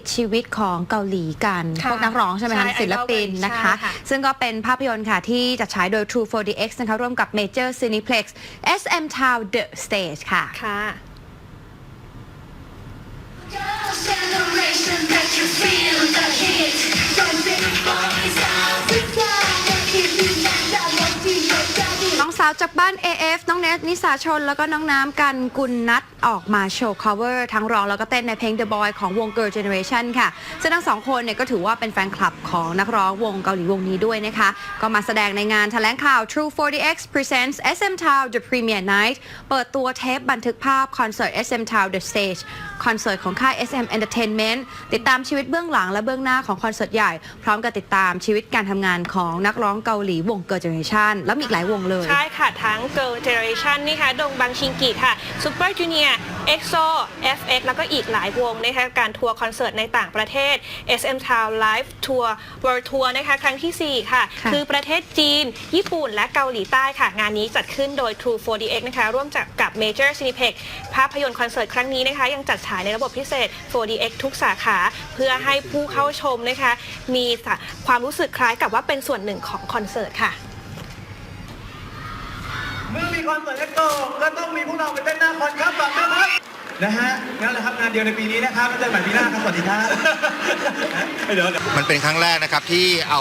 ดชีวิตของเกาหลีกันค่ะพวกนักร้องใช่ไหมคะใช่ศิลปินไอดอลเกาหลีนะคะ ใช่ค่ะ ซึ่งก็เป็นภาพยนตร์ค่ะ ที่จะฉายโดย True 4DX นะคะร่วมกับ Major Cineplex SM Town The Stage ค่ะ ค่ะ generation that you feel the heat. าวจากบ้าน AF น้องเนสนิสาชน แล้วก็น้องน้ำกันกุลนัทออกมาโชว์ cover ทั้งร้องแล้วก็เต้นในเพลง The Boy ของวง Girl Generation ค่ะซึ่งทั้งสองคนเนี่ยก็ถือว่าเป็นแฟนคลับของนักร้องวงเกาหลีวงนี้ด้วยนะคะ ก็มาแสดงในงานแถลงข่าว True 40X Presents SM Town The Premiere Night เปิดตัวเทปบันทึกภาพคอนเสิร์ต SM Town The Stage คอนเสิร์ตของค่าย SM Entertainment ติดตามชีวิตเบื้องหลังและเบื้องหน้าของคอนเสิร์ตใหญ่ พร้อมกับติดตามชีวิตการทำงานของนักร้องเกาหลีวง Girl Generation แล้วมีอีกหลายวงเลยใช่ค่ะทั้ง Girl Generation นี่ค่ะดงบังชิงกิค่ะ Super Junior EXO FX แล้วก็อีกหลายวงนะคะการทัวร์คอนเสิร์ตในต่างประเทศ SM Town Live Tour World Tour นะคะครั้งทีสี่4ค่ะค่ะ คือประเทศจีน ญี่ปุ่นและเกาหลีใต้ค่ะ งานนี้จัดขึ้นโดย True 4DX นะคะร่วมจากกับ Major Cineplex ภาพยนตร์คอนเสิร์ตครั้งนี้นะคะยังจัดฉายในระบบพิเศษ 4DX ทุกสาขา เพื่อให้ผู้เข้าชมนะคะมีความรู้สึกคล้ายกับว่าเป็นส่วนหนึ่งของคอนเสิร์ตค่ะเมื่อมี คอนเสิร์ตเอ็กโตก็ต้องมีพวกเราไปเต้นหน้าคอนครับแบบนะครับนะฮะนั่นแหละครับงานเดียวในปีนี้นะครับแล้วเจอกันใหม่ปีหน้าครับสวัสดีครับเดี๋ยว มันเป็นครั้งแรกนะครับที่เอา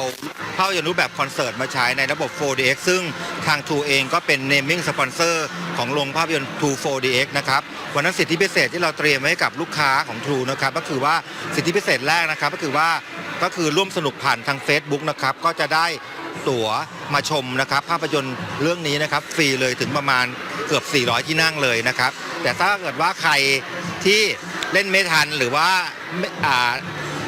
ภาพยนตร์รูปแบบคอนเสิร์ตมาใช้ในระบบ 4DX ซึ่งทาง True เองก็เป็น naming sponsor ของโรงภาพยนตร์ True 4DX นะครับ วันนั้นสิทธิพิเศษที่เราเตรียมไว้ให้กับลูกค้าของ True นะครับ ก็คือว่าสิทธิพิเศษแรกนะครับ ก็คือว่าก็คือร่วมสนุกผ่านทาง Facebook นะครับ ก็จะได้ ตั๋วมาชมนะครับ ภาพยนตร์เรื่องนี้นะครับฟรีเลยถึงประมาณเกือบ 400 ที่นั่งเลยนะครับ แต่ถ้าเกิดว่าใครที่เล่นไม่ทันหรือว่าไม่อ่า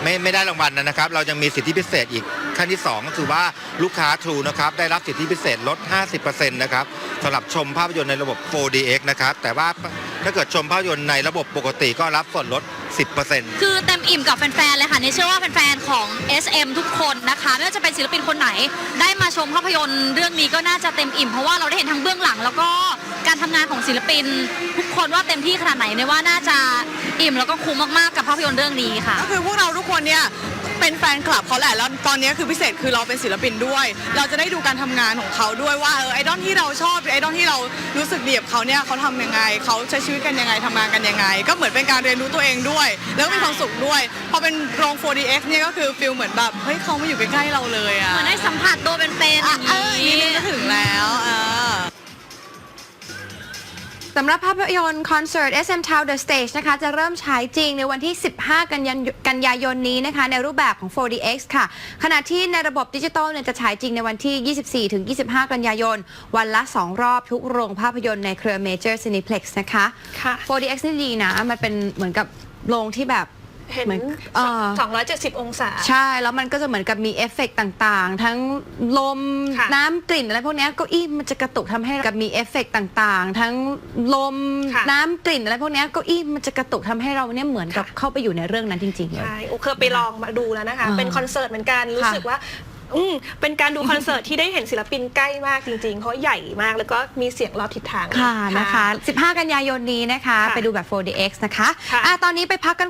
ไม่ไม่ได้รางวัลนะครับ เรายังมีสิทธิพิเศษอีกขั้นที่ 2 ก็คือว่าลูกค้า True นะครับได้รับสิทธิพิเศษลด 50%นะครับสำหรับชมภาพยนตร์ในระบบ 4DX นะครับ แต่ว่าถ้าเกิดชมภาพยนตร์ในระบบปกติก็รับส่วนลด 10%คือเต็มอิ่มกับแฟนๆ เลยค่ะนี่เชื่อว่าแฟนๆ ของ SM ทุกคนนะคะ ไม่ว่าจะเป็นศิลปินคนไหน ได้มาชมภาพยนตร์เรื่องนี้ก็น่าจะเต็มอิ่ม เพราะว่าเราได้เห็นทั้งเบื้องหลัง แล้วก็การทำงานของศิลปิน ทุกคนว่าเต็มที่ขนาดไหนเนี่ยว่าน่าจะอิ่มแล้วก็คุ้มมากๆ กับภาพยนตร์เรื่องนี้ค่ะ ก็คือพวกเราทุกคนเนี่ย เป็นแฟนคลับเขาแหละแล้วตอนนี้คือพิเศษคือเราเป็นศิลปินด้วย เราจะได้ดูการทำงานของเขาด้วยว่าเออไอดอลที่เราชอบหรือไอดอลที่เรารู้สึกดีกับเขาเนี่ยเขาทำยังไงเขาใช้ชีวิตกันยังไงทำงานกันยังไง ก็เหมือนเป็นการเรียนรู้ตัวเองด้วย แล้วก็มีความสุขด้วยพอเป็นโรง 4DX เนี่ยก็คือฟิลเหมือนแบบเฮ้ยเขามาอยู่ใกล้ๆเราเลยอะเหมือนได้สัมผัสตัวเป็นๆออะย่างเอออีกนิดนึงก็ถึงแล้วอ่า สำหรับภาพยนตร์คอนเสิร์ต SM Town The Stage นะคะ จะเริ่มฉายจริงในวันที่ 15 กันยายนกันยายนนี้นะคะ ในรูปแบบของ 4DX ค่ะ ขณะที่ในระบบดิจิตอลเนี่ยจะฉายจริงในวันที่ 24 ถึง 25 กันยายน วันละ 2 รอบทุกโรงภาพยนตร์ในเครือ Major Cineplex นะคะ ค่ะ 4DX นี่ดีนะ มันเป็นเหมือนกับโรงที่แบบ เห็นเหมือนเอ่อ270องศา ใช่ แล้วมันก็จะเหมือนกับมีเอฟเฟกต์ต่างๆ ทั้งลมค่ะน้ำกลิ่นอะไรพวกเนี้ยเก็อี้มันจะกระตุกทำให้กับมีเอฟเฟกต์ต่างๆ ทั้งลมค่ะ น้ำกลิ่นอะไรพวกเนี้ยเก็อี้มันจะกระตุกทำให้เราเนี่ยเหมือนกับเข้าไปอยู่ในเรื่องนั้นจริงๆเลย ใช่โอเคยไปลองมาดูแล้วนะคะ อ่าเป็นคอนเสิร์ตเหมือนกันรู้ค่ะสึกว่า อืมเป็นการดูคอนเสิร์ตที่ได้เห็นศิลปินใกล้มากจริงๆ เพราะใหญ่มากแล้วก็มีเสียงรอบทิศทาง ค่ะนะคะ 15 กันยายนนี้นะคะ ค่ะไปดูแบบ 4DX นะคะค่ะ อะตอนนี้ไปพักกัน